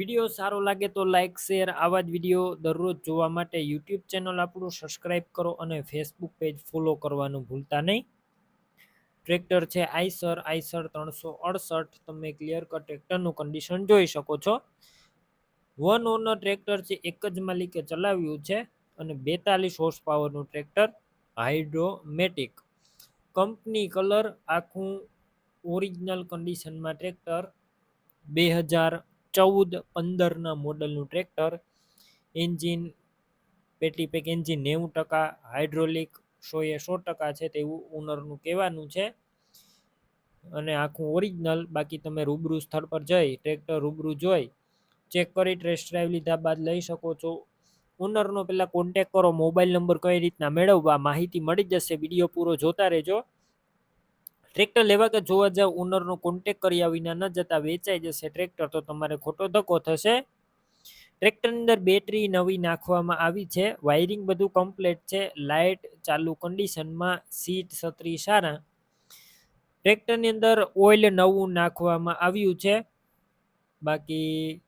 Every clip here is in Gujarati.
વીડિયો સારો લાગે તો લાઇક શેર આવા જ વીડિયો દરરોજ જોવા માટે યુટ્યુબ ચેનલ આપણું સબસ્ક્રાઈબ કરો અને ફેસબુક પેજ ફોલો કરવાનું ભૂલતા નહીં. ટ્રેક્ટર છે આઈસર આઈસર ત્રણસો અડસઠ. તમે ક્લિયર કટ ટ્રેક્ટરનું કન્ડિશન જોઈ શકો છો. વન ઓનર ટ્રેક્ટર છે, એક જ માલિકે ચલાવ્યું છે અને બેતાલીસ હોર્સ પાવરનું ટ્રેક્ટર હાઇડ્રોમેટિક કંપની કલર આખું ઓરિજિનલ કન્ડિશનમાં ટ્રેક્ટર બે હજાર ચૌદ પંદરના મોડલનું ટ્રેક્ટર. એન્જિન પેટી પેક એન્જિન નેવું ટકા, હાઇડ્રોલિક સોએ સો ટકા છે તેવું ઓનરનું કહેવાનું છે. અને આખું ઓરિજિનલ, બાકી તમે રૂબરૂ સ્થળ પર જઈ, ટ્રેક્ટર રૂબરૂ જોઈ, ચેક કરી, ટેસ્ટ ડ્રાઈવ લીધા બાદ લઈ શકો છો. ઓનરનો પહેલાં કોન્ટેક કરો, મોબાઈલ નંબર કઈ રીતના મેળવવા, માહિતી મળી જશે, વીડિયો પૂરો જોતા રહેજો. ટ્રેક્ટર લેવા કે જોવા જાવ ઓનરનો કોન્ટેક કર્યા વિના ન જતા વેચાઈ જશે. ટ્રેક્ટર તો તમારે ખોટો ધક્કો થશે. ટ્રેક્ટરની અંદર બેટરી નવી નાખવામાં આવી છે. વાયરિંગ બધું કમ્પ્લીટ છે. લાઇટ ચાલુ કન્ડિશનમાં સીટ છત્રી સારા. ટ્રેક્ટરની અંદર ઓઇલ નવું નાખવામાં આવ્યું છે. બાકી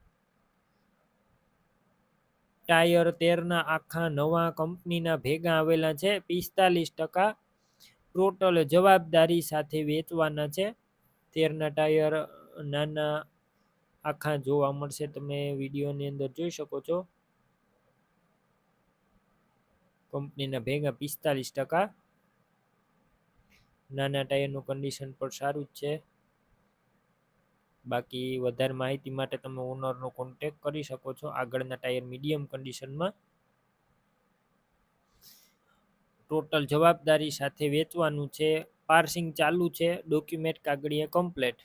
ટાયર તેરના આખા નવા કંપનીના ભેગા આવેલા છે. પિસ્તાલીસ ટકા ટોટલ જવાબદારી સાથે વેચવાના છે. તેરના ટાયર નાના આખા જોવા મળશે. તમે વિડીયોની અંદર જોઈ શકો છો. કંપનીના ભેગા પિસ્તાલીસ ટકા. નાના ટાયરનું કન્ડિશન પણ સારું જ છે. બાકી વધારે માહિતી માટે તમે ઓનરનો કોન્ટેક કરી શકો છો. આગળના ટાયર મીડિયમ કન્ડિશનમાં ટોટલ જવાબદારી સાથે વેચવાનું છે, પાર્સિંગ ચાલુ છે, ડોક્યુમેન્ટ કાગળીએ કમ્પ્લેટ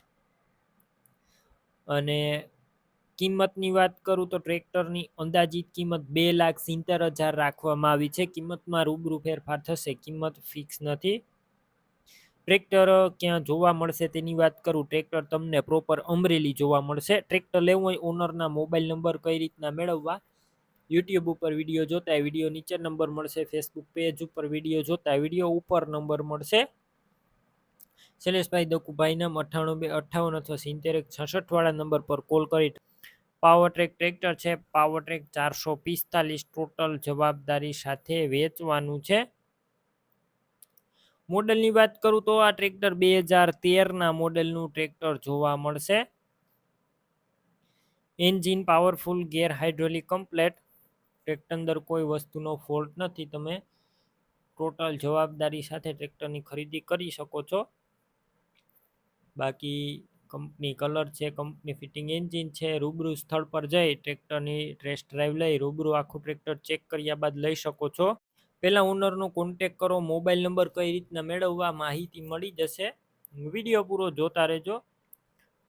અને કિંમતની વાત કરું તો ટ્રેક્ટરની અંદાજિત કિંમત બે લાખ સિત્તેર હજાર રાખવામાં આવી છે. કિંમતમાં રૂબરૂ ફેરફાર થશે, કિંમત ફિક્સ નથી. ટ્રેક્ટર ક્યાં જોવા મળશે તેની વાત કરું, ટ્રેક્ટર તમને પ્રોપર અમરેલી જોવા મળશે. ટ્રેક્ટર લેવું હોય ઓનરના મોબાઈલ નંબર કઈ રીતના મેળવવા યુટ્યુબ ઉપર વીડિયો જોતા વીડિયો નીચે નંબર મળશે ફેસબુક પેજ ઉપર વીડિયો જોતા વીડિયો ઉપર નંબર મળશે. શૈલેષભાઈ દકુભાઈના અઠ્ઠાણું બે, અઠ્ઠાવન અથવા સિત્તેર એક છસઠવાળા નંબર પર કોલ કરી. પાવર ટ્રેક ટ્રેક્ટર છે. પાવર ટ્રેક ચારસો પિસ્તાલીસ ટોટલ જવાબદારી સાથે વેચવાનું છે. મોડલની વાત કરું તો આ ટ્રેક્ટર બે હજાર તેરના મોડલનું ટ્રેક્ટર જોવા મળશે. Engine powerful gear hydraulic complete tractor અંદર કોઈ વસ્તુનો ફોલ્ટ નથી, તમે ટોટલ જવાબદારી સાથે ટ્રેક્ટરની ખરીદી કરી શકો છો. બાકી કંપની કલર છે કંપની ફિટિંગ એન્જિન છે, રૂબરૂ સ્થળ પર જઈ ટ્રેક્ટરની ટેસ્ટ ડ્રાઈવ લઈ રૂબરૂ આખું ટ્રેક્ટર ચેક કર્યા બાદ લઈ શકો છો. પહેલાં ઓનરનો કોન્ટેક કરો મોબાઈલ નંબર કઈ રીતના મેળવવા, માહિતી મળી જશે. વીડિયો પૂરો જોતા રહેજો.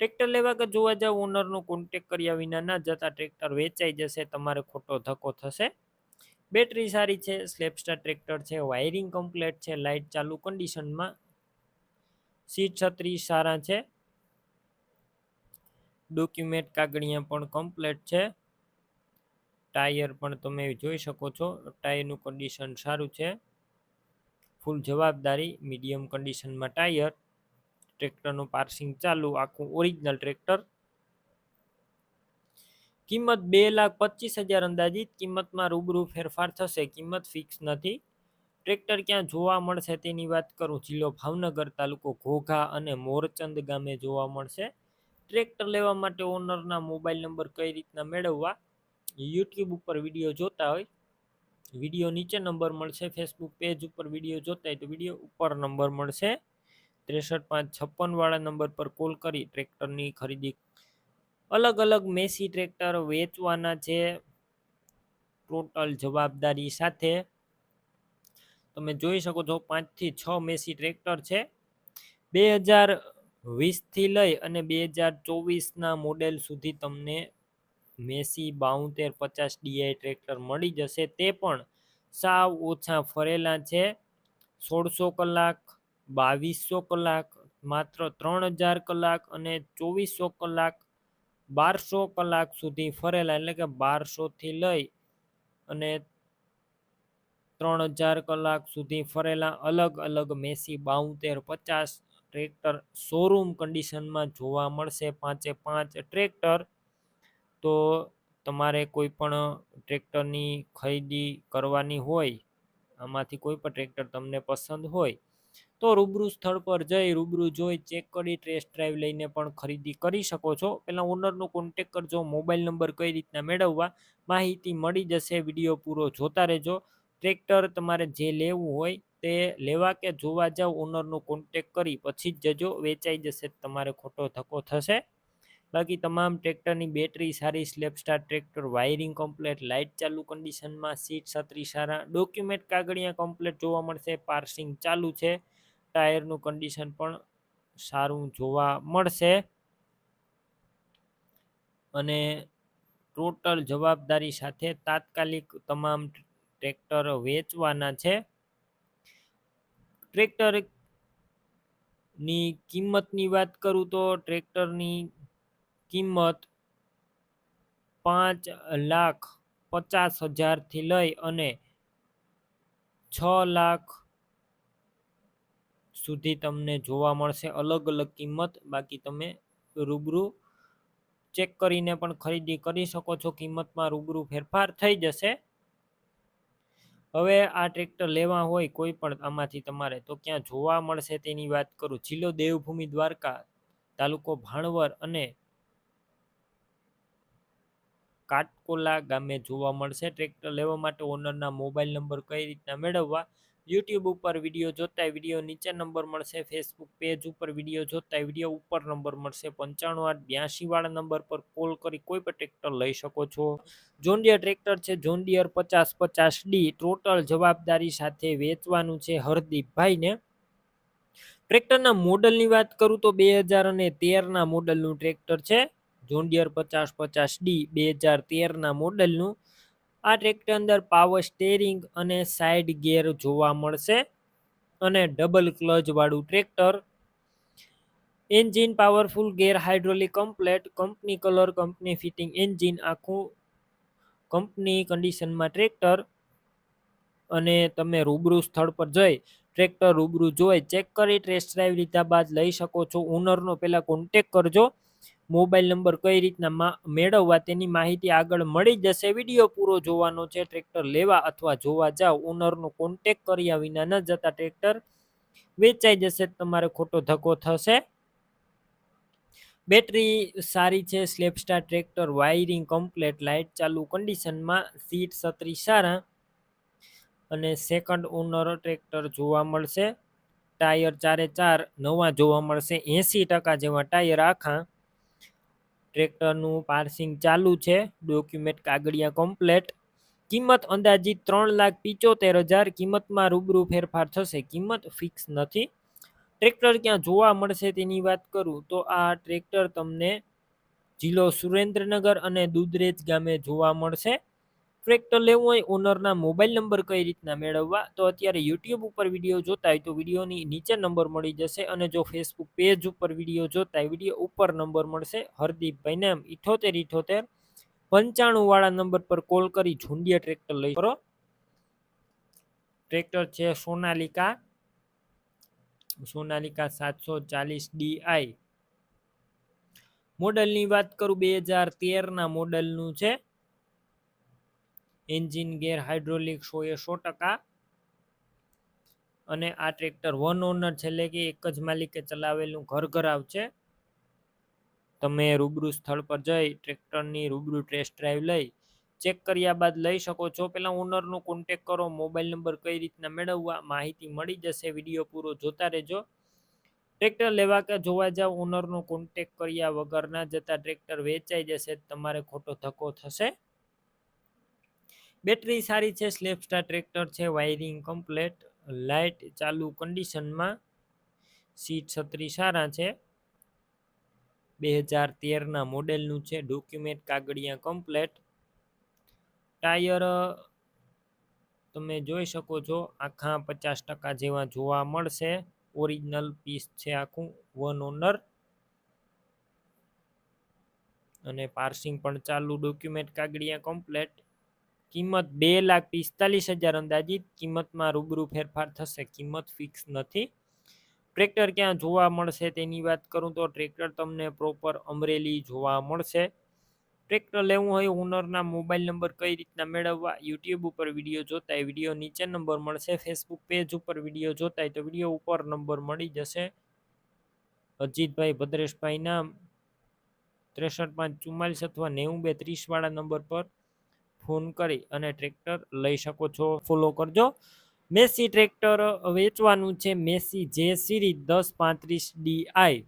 ટ્રેક્ટર લેવા કે જોવા જાવ ઓનરનો કોન્ટેક કર્યા વિના ના જતા ટ્રેક્ટર વેચાઈ જશે, તમારે ખોટો ધક્કો થશે. બેટરી સારી છે સ્લેપસ્ટાર ટ્રેક્ટર છે વાયરિંગ કમ્પ્લેટ છે લાઇટ ચાલુ કન્ડિશનમાં સીટ છત્રી સારા છે. ડોક્યુમેન્ટ કાગળિયા પણ કમ્પ્લેટ છે. ટાયર પણ તમે જોઈ શકો છો ટાયરનું કન્ડિશન સારું છે. ફૂલ જવાબદારી મીડિયમ કન્ડિશનમાં ટાયર ટ્રેક્ટરનું પાર્સિંગ ચાલુ, આખું ઓરિજિનલ ટ્રેક્ટર. કિંમત બે લાખ પચીસ હજાર અંદાજિત, કિંમતમાં રૂબરૂ ફેરફાર થશે, કિંમત ફિક્સ નથી. ટ્રેક્ટર ક્યાં જોવા મળશે તેની વાત કરું, જિલ્લો ભાવનગર તાલુકો ઘોઘા અને મોરચંદ ગામે જોવા મળશે. ટ્રેક્ટર લેવા માટે ઓનરના મોબાઈલ નંબર કઈ રીતના મેળવવા, યુટ્યુબ ઉપર વીડિયો જોતા હોય, વીડિયો નીચે નંબર મળશે, ફેસબુક પેજ ઉપર વીડિયો જોતા હોય તો વીડિયો ઉપર નંબર મળશે. ત્રેસઠ પાંચ છપ્પન વાળા નંબર પર કોલ કરી ટ્રેક્ટરની ખરીદી. અલગ અલગ મેસી ટ્રેક્ટર વેચવાના છે. ટોટલ જવાબદારી સાથે તમે જોઈ શકો છો પાંચથી છ મેસી ટ્રેક્ટર છે. બે હજાર વીસથી લઈ અને બે હજાર ચોવીસના મોડેલ સુધી તમને મેસી બાઉતેર પચાસ ડીઆઈ ટ્રેક્ટર મળી જશે. તે પણ સાવ ઓછા ફરેલા છે. સોળસો કલાક બાવીસો કલાક, માત્ર ત્રણ હજાર કલાક અને ચોવીસો કલાક, બારસો કલાક સુધી ફરેલા, એટલે કે બારસોથી લઈ અને ત્રણ હજાર કલાક સુધી ફરેલા અલગ અલગ મેસી બાઉતેર પચાસ ટ્રેક્ટર શોરૂમ કન્ડિશનમાં જોવા મળશે પાંચે પાંચ ટ્રેક્ટર. તો તમારે કોઈ પણ ટ્રેક્ટરની ખરીદી કરવાની હોય, આમાંથી કોઈ પણ ટ્રેક્ટર તમને પસંદ હોય તો રૂબરૂ સ્થળ પર જઈ રૂબરૂ જોઈ ચેક કરી ટેસ્ટ ડ્રાઈવ લઈને પણ ખરીદી કરી શકો છો. પહેલાં ઓનરનો કોન્ટેક કરજો મોબાઈલ નંબર કઈ રીતના મેળવવા, માહિતી મળી જશે વીડિયો પૂરો જોતા રહેજો. ટ્રેક્ટર તમારે જે લેવું હોય તે લેવા કે જોવા જાવ ઓનરનો કોન્ટેક કરી, પછી જ જજો, વેચાઈ જશે, તમારે ખોટો ધક્કો થશે. બાકી તમામ ટ્રેક્ટરની બેટરી સારી self start tractor, wiring complete, light ચાલુ કન્ડિશનમાં, સીટ છત્રી સારા, ડોક્યુમેન્ટ કાગળિયા કમ્પ્લેટ જોવા મળશે, પાર્સિંગ ચાલુ છે, ટાયરનું કન્ડિશન પણ સારું જોવા મળશે. અને ટોટલ જવાબદારી સાથે તાત્કાલિક તમામ ટ્રેક્ટર વેચવાના છે. ટ્રેક્ટરની કિંમતની વાત કરું તો ટ્રેક્ટરની કિંમત પાંચ લાખ પચાસ હજારથી લઈ અને છ લાખ સુધી તમને જોવા મળશે અલગ અલગ કિંમત. બાકી તમે રૂબરૂ ચેક કરીને પણ ખરીદી કરી શકો છો. કિંમતમાં રૂબરૂ ફેરફાર થઈ જશે. હવે આ ટ્રેક્ટર લેવા હોય કોઈ પણ આમાંથી તમારે, તો ક્યાં જોવા મળશે તેની વાત કરું. જિલ્લો દેવભૂમિ દ્વારકા તાલુકો ભાણવર અને કાટકોલા ગામે જોવા મળશે. ટ્રેક્ટર લેવા માટે ઓનરના મોબાઈલ નંબર કઈ રીતના મેળવવા? યુટ્યુબ ઉપર વીડિયો જોતા વીડિયો નીચે નંબર મળશે. ફેસબુક પેજ ઉપર વીડિયો જોતા વીડિયો ઉપર નંબર મળશે. પંચાણું આઠ બ્યાસી વાળા નંબર પર કોલ કરી કોઈ પણ ટ્રેક્ટર લઈ શકો છો. જોન્ડિયર ટ્રેક્ટર છે. જોન્ડિયર પચાસ પચાસ ડી. ટોટલ જવાબદારી સાથે વેચવાનું છે હરદીપભાઈને. ટ્રેક્ટરના મોડલની વાત કરું તો બે હજાર અને તેરના મોડલનું ટ્રેક્ટર છે. જોન્ડિયર પચાસ પચાસ ડી બે હજાર તેરના મોડલનું. આ ટ્રેક્ટર અંદર પાવર સ્ટેરિંગ અને સાઇડ ગેર જોવા મળશે અને double ક્લચવાળું tractor. Engine powerful gear hydraulic complete company colour company fitting engine આખું કંપની કન્ડિશનમાં ટ્રેક્ટર. અને તમે રૂબરૂ સ્થળ પર જઈ ટ્રેક્ટર રૂબરૂ જોઈ ચેક કરી ટેસ્ટ ડ્રાઈવ લીધા બાદ લઈ શકો છો. ઓનરનો પહેલાં કોન્ટેક કરજો. મોબાઈલ નંબર કઈ રીતના મેળવવા તેની માહિતી આગળ મળી જશે. વીડિયો પૂરો જોવાનો છે. ટ્રેક્ટર લેવા અથવા જોવા જાવ. ઓનરનો કોન્ટેક કર્યા વિના ન જતા ટ્રેક્ટર વેચાઈ જશે. તમારે ખોટો ધક્કો થશે. બેટરી સારી છે. Self start tractor wiring complete light ચાલુ કન્ડિશનમાં સીટ સત્રી સારા અને સેકન્ડ ઓનર ટ્રેક્ટર જોવા મળશે. ટાયર ચારે ચાર નવા જોવા મળશે. એંસી ટકા જેવા ટાયર આખા ટ્રેક્ટરનું પાર્સિંગ ચાલુ છે. ડોક્યુમેન્ટ કાગળિયા કમ્પ્લેટ કિંમત અંદાજિત ત્રણ લાખ પિચોતેર હજાર. કિંમતમાં રૂબરૂ ફેરફાર થશે. કિંમત ફિક્સ નથી. ટ્રેક્ટર ક્યાં જોવા મળશે તેની વાત કરું તો આ ટ્રેક્ટર તમને જિલ્લો સુરેન્દ્રનગર અને દુધરેજ ગામે જોવા મળશે. ટ્રેક્ટર લેવું હોય, ઓનરના મોબાઈલ નંબર કઈ રીતના મેળવવા? તો અત્યારે યુટ્યુબ ઉપર વીડિયો જોતા હોય તો વિડીયોની નીચે નંબર મળી જશે અને જો ફેસબુક પેજ ઉપર વીડિયો જોતા હોય, વીડિયો ઉપર નંબર મળશે. હરદીપભાઈ નામ ઇઠોતેર ઇઠોતેર, પંચાણું વાળા નંબર પર કોલ કરી ઝુંડિયા ટ્રેક્ટર લઈ. કરો ટ્રેક્ટર છે સોનાલિકા. સોનાલિકા સાતસો ચાલીસ ડીઆઈ મોડલની વાત કરું, બે હજાર તેરના મોડલનું છે. એન્જિન ગેર હાઇડ્રોલિક સો એ સો ટકા. અને આ ટ્રેક્ટર વન ઓનર છે એટલે કે એક જ માલિકે ચલાવેલું ઘર ઘરાવ છે. તમે રૂબરૂ સ્થળ પર જઈ ટ્રેક્ટરની રૂબરૂ ટેસ્ટ ડ્રાઈવ લઈ ચેક કર્યા બાદ લઈ શકો છો. પહેલાં ઓનરનો કોન્ટેક કરો મોબાઈલ નંબર કઈ રીતના મેળવવા, માહિતી મળી જશે વીડિયો પૂરો જોતા રહેજો. ટ્રેક્ટર લેવા કે જોવા જાવ ઓનરનો કોન્ટેક કર્યા વગર ના જતા ટ્રેક્ટર વેચાઈ જશે, તમારે ખોટો ધક્કો થશે. બેટરી સારી છે સ્લેપસ્ટાર ટ્રેક્ટર છે, વાયરિંગ કમ્પ્લેટ, લાઇટ ચાલુ કન્ડિશનમાં, સીટ છત્રી સારા છે. બે હજાર તેરના મોડેલનું છે, ડોક્યુમેન્ટ કાગળિયા કમ્પ્લેટ. ટાયર, તમે જોઈ શકો છો, આખા પચાસ ટકા જેવા જોવા મળશે. ઓરિજિનલ પીસ છે આખું, વન ઓનર. અને પાર્સિંગ પણ ચાલુ, ડોક્યુમેન્ટ કાગળિયા કમ્પ્લેટ. કિંમત બે લાખ પિસ્તાલીસ હજાર અંદાજિત કિંમતમાં રૂબરૂ ફેરફાર થશે. કિંમત ફિક્સ નથી. ટ્રેક્ટર ક્યાં જોવા મળશે તેની વાત કરું તો ટ્રેક્ટર તમને પ્રોપર અમરેલી જોવા મળશે. ટ્રેક્ટર લેવું હોય ઓનરના મોબાઈલ નંબર કઈ રીતના મેળવવા યુટ્યુબ ઉપર વીડિયો જોતા હોય વીડિયો નીચે નંબર મળશે. ફેસબુક પેજ ઉપર વીડિયો જોતા હોય તો વીડિયો ઉપર નંબર મળી જશે. અજીતભાઈ ભદ્રેશભાઈના ત્રેસઠ પાંચ ચુમ્માલીસ અથવા નેવું બે ત્રીસવાળા નંબર પર ફોન કરી અને ટ્રેક્ટર લઈ શકો છો. ફોલો કરજો. મેસી ટ્રેક્ટર વેચવાનું છે. મેસી જે સિરીઝ દસ પાંત્રીસ ડીઆઈ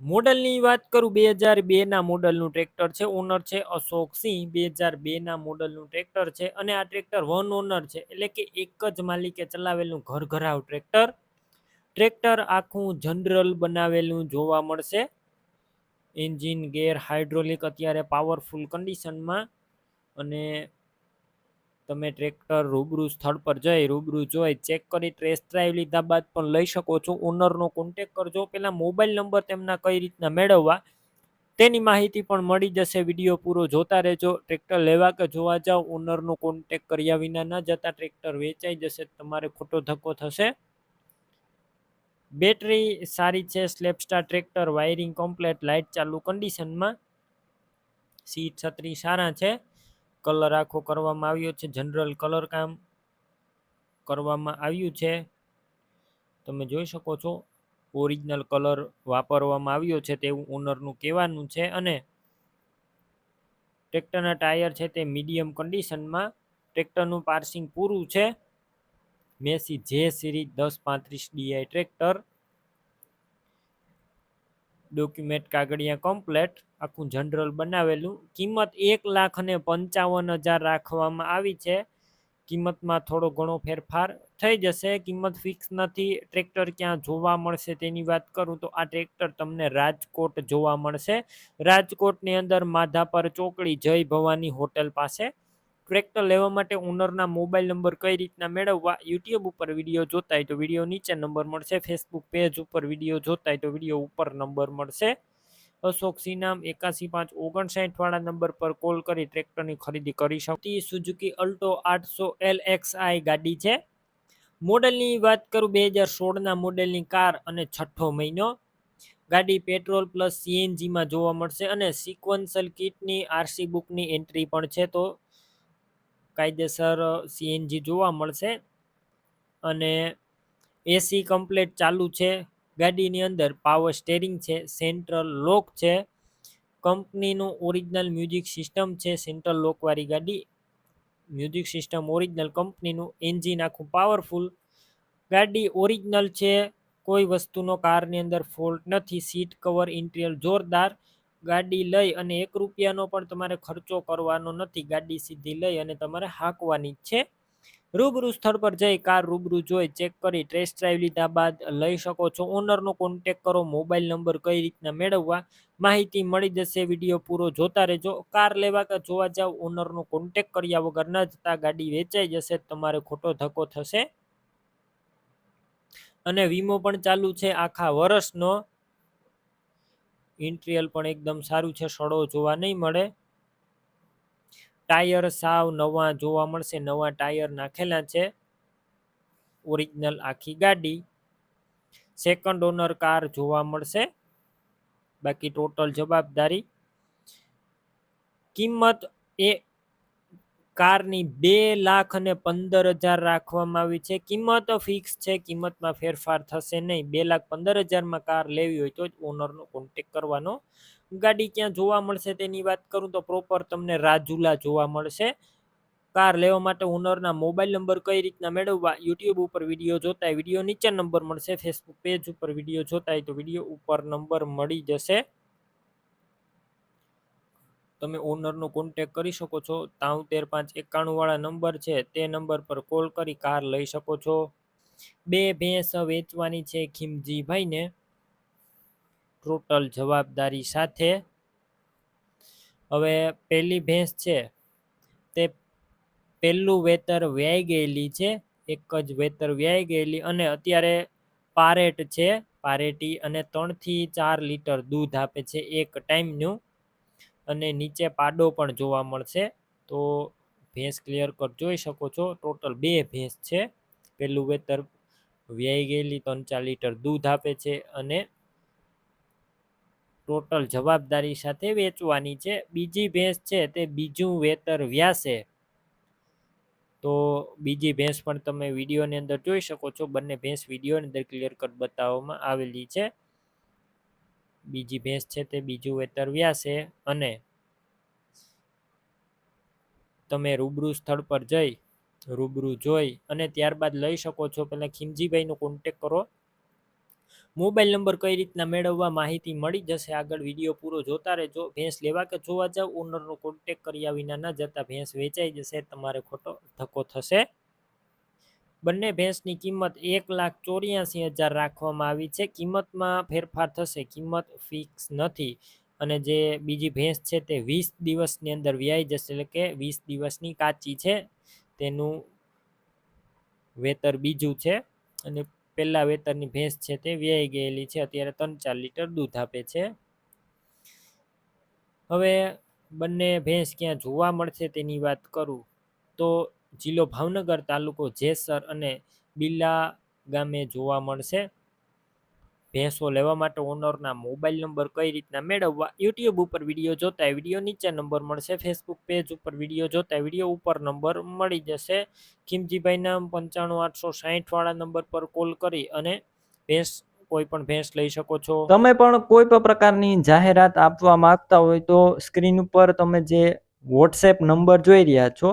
મોડલની વાત કરું, બે હજાર બેના મોડલનું ટ્રેક્ટર છે. ઓનર છે અશોક સિંહ. બે હજાર બેના મોડલનું ટ્રેક્ટર છે અને આ ટ્રેક્ટર વન ઓનર છે. એટલે કે એક જ માલિકે ચલાવેલું ઘર ઘરાવ ટ્રેક્ટર. ટ્રેક્ટર આખું જનરલ બનાવેલું જોવા મળશે. એન્જિન, ગેર, હાઇડ્રોલિક અત્યારે પાવરફુલ કન્ડિશનમાં અને તમે ટ્રેક્ટર રૂબરૂ સ્થળ પર જઈ, રૂબરૂ જોઈ, ચેક કરી, ટેસ્ટ ડ્રાઈવ લીધા બાદ પણ લઈ શકો છો. ઓનરનો કોન્ટેક કરજો. પહેલાં મોબાઈલ નંબર તેમના કઈ રીતના મેળવવા તેની માહિતી પણ મળી જશે. વીડિયો પૂરો જોતા રહેજો. ટ્રેક્ટર લેવા કે જોવા જાઓ, ઓનરનો કોન્ટેક કર્યા વિના ન જતા. ટ્રેક્ટર વેચાઈ જશે, તમારે ખોટો ધક્કો થશે. બેટરી સારી છે, self start, tractor, wiring complete, light ચાલુ કન્ડિશનમાં. સીટ છત્રી સારા છે. કલર આખો કરવામાં આવ્યો છે, જનરલ કલર કામ કરવામાં આવ્યું છે. તમે જોઈ શકો છો, ઓરિજિનલ કલર વાપરવામાં આવ્યો છે તેવું ઓનરનું કહેવાનું છે અને ટ્રેક્ટરના ટાયર છે તે મીડિયમ કન્ડિશનમાં. ટ્રેક્ટરનું પાર્સિંગ પૂરું છે. મેસી, જે સિરીઝ દસ પાંત્રીસ ડીઆઈ ટ્રેક્ટર ડોક્યુમેન્ટ કાગળિયા કમ્પ્લેટ આખું જનરલ બનાવેલું. કિંમત એક લાખ અને પંચાવન હજાર રાખવામાં આવી છે. કિંમતમાં થોડો ઘણો ફેરફાર થઈ જશે. કિંમત ફિક્સ નથી. ટ્રેક્ટર ક્યાં જોવા મળશે તેની વાત કરું તો આ ટ્રેક્ટર તમને રાજકોટ જોવા મળશે. રાજકોટની અંદર માધાપર ચોકડી જય ભવાની હોટેલ પાસે ટ્રેક્ટર લેવા માટે ઓનરના મોબાઈલ નંબર કઈ રીતના મેળવવા યુટ્યુબ ઉપર વીડિયો જોતા હોય તો વીડિયો નીચે નંબર મળશે ફેસબુક પેજ ઉપર વીડિયો જોતા હોય તો વીડિયો ઉપર નંબર મળશે. અશોક સિનામ એકાસી પાંચ ઓગણસાઠ વાળા નંબર પર કોલ કરી ટ્રેક્ટરની ખરીદી કરી શકતી સુઝુકી અલ્ટો આઠસો એલ એક્સ આઈ ગાડી છે. મોડલની વાત કરું બે હજાર સોળના મોડેલની કાર અને છઠ્ઠો મહિનો. ગાડી પેટ્રોલ પ્લસ સીએનજીમાં જોવા મળશે અને સિક્વન્સલ કિટની આરસી બુકની એન્ટ્રી પણ છે તો કાયદેસર સીએનજી જોવા મળશે. અને એસી કમ્પ્લેટ ચાલુ છે. ગાડીની અંદર પાવર સ્ટેરિંગ છે સેન્ટ્રલ લોક છે. કંપનીનું ઓરિજિનલ મ્યુઝિક સિસ્ટમ છે સેન્ટ્રલ લોકવાળી ગાડી. મ્યુઝિક સિસ્ટમ ઓરિજિનલ કંપનીનું એન્જિન આખું પાવરફુલ ગાડી ઓરિજિનલ છે. કોઈ વસ્તુનો કારની અંદર ફોલ્ટ નથી. સીટ કવર ઇન્ટિરિયર જોરદાર. ગાડી લઈ અને એક રૂપિયાનો પણ તમારે ખર્ચો કરવાનો નથી. ગાડી સીધી લઈ અને તમારે હાંકવાની છે. રૂબરૂ સ્થળ પર જઈ કાર રૂબરૂ જોઈ ચેક કરી ટેસ્ટ ડ્રાઈવ લીધા બાદ લઈ શકો છો. ઓનરનો કોન્ટેક કરો મોબાઈલ નંબર કઈ રીતના મેળવવા, માહિતી મળી જશે વીડિયો પૂરો જોતા રહેજો. કાર લેવા કે જોવા જાવ ઓનરનો કોન્ટેક કર્યા વગર ન જતા ગાડી વેચાઈ જશે, તમારે ખોટો ધક્કો થશે. અને વીમો પણ ચાલુ છે. આખા વર્ષનો ઇન્ટ્રિયલ પણ એકદમ સારું છે, સડો જોવા નહીં મળે. ટાયર સાવ નવા જોવા મળશે, નવા ટાયર નાખેલા છે. ઓરિજિનલ આખી ગાડી. સેકન્ડ ઓનર કાર જોવા મળશે. બાકી ટોટલ જવાબદારી. કિંમત એ કારની બે લાખ અને પંદર હજાર રાખવામાં આવી છે. કિંમત ફિક્સ છે, કિંમતમાં ફેરફાર થશે નહીં. બે લાખ પંદર હજારમાં કાર લેવી હોય તો જ ઓનરનો કોન્ટેક કરવાનો. ગાડી ક્યાં જોવા મળશે તેની વાત કરું તો પ્રોપર તમને રાજુલા જોવા મળશે. કાર લેવા માટે ઓનરના મોબાઈલ નંબર કઈ રીતના મેળવવા યુટ્યુબ ઉપર વીડિયો જોતા વીડિયો નીચે નંબર મળશે ફેસબુક પેજ ઉપર વીડિયો જોતા હોય તો વીડિયો ઉપર નંબર મળી જશે. તમે ઓનરનો કોન્ટેક કરી શકો છો. તાઉતેર પાંચ એકાણું વાળા નંબર છે, તે નંબર પર કોલ કરી કાર લઈ શકો છો. બે ભેંસ વેચવાની છે ખીમજીભાઈને. ટોટલ જવાબદારી સાથે. હવે પહેલી ભેંસ છે, તે પહેલું વેતર વ્યાઈ ગયેલી છે, એક જ વેતર વ્યાઈ ગયેલી અને અત્યારે પારેટ છે. પારેટી અને ત્રણથી ચાર લીટર દૂધ આપે છે એક ટાઈમનું અને નીચે પાડો પણ જોવા મળશે. તો ભેંસ ક્લિયર કટ જોઈ શકો છો ટોટલ બે ભેંસ છે. પહેલું વેતર વ્યાઈ ગયેલી, ત્રણ ચાર લીટર દૂધ આપે છે અને ટોટલ જવાબદારી સાથે વેચવાની છે. બીજી ભેંસ છે તે બીજું વેતર વ્યાસે. તો બીજી ભેંસ પણ તમે વિડીયોની અંદર જોઈ શકો છો. બંને ભેંસ વિડીયોની અંદર ક્લિયર કટ બતાવવામાં આવેલી છે. બીજી ભેંસ છે તે બીજું વેતર વ્યાસે અને તમે રૂબરૂ સ્થળ પર જઈ, રૂબરૂ જોઈ અને ત્યારબાદ લઈ શકો છો. પહેલાં ખીમજીભાઈનો કોન્ટેક કરો. મોબાઈલ નંબર કઈ રીતના મેળવવા માહિતી મળી જશે આગળ વીડિયો પૂરો જોતા રહેજો. ભેંસ લેવા કે જોવા જાવ? ઓનરનો કોન્ટેક કર્યા વિના ન જતા ભેંસ વેચાઈ જશે. તમારે ખોટો ધક્કો થશે. બંને ભેંસની કિંમત એક લાખ ચોર્યાસી હજાર રાખવામાં આવી છે. કિંમતમાં ફેરફાર થશે. કિંમત ફિક્સ નથી. અને જે બીજી ભેંસ છે તે વીસ દિવસની અંદર વ્યાઈ જશે. એટલે કે વીસ દિવસની કાચી છે. તેનું વેતર બીજું છે. અને પહેલાં વેતરની ભેંસ છે તે વ્યાઈ ગયેલી છે. અત્યારે ત્રણ ચાર લીટર દૂધ આપે છે. હવે બંને ભેંસ ક્યાં જોવા મળશે તેની વાત કરું તો જિલ્લો ભાવનગર તાલુકો જેસર અને બિલ્લા ગામે જોવા મળશે. ભેંસો લેવા માટે ઓનરના મોબાઈલ નંબર કઈ રીતના મેળવવા યુટ્યુબ ઉપર વીડિયો જોતા વીડિયો નીચે નંબર મળશે. ફેસબુક પેજ ઉપર વીડિયો જોતા વીડિયો ઉપર નંબર મળી જશે. ખીમજીભાઈના પંચાણું આઠસો સાહીઠવાળા નંબર પર કોલ કરી અને ભેંસ, કોઈ પણ ભેંસ લઈ શકો છો. તમે પણ કોઈ પણ પ્રકારની જાહેરાત આપવા માંગતા હોય તો સ્ક્રીન ઉપર તમે જે વોટ્સએપ નંબર જોઈ રહ્યા છો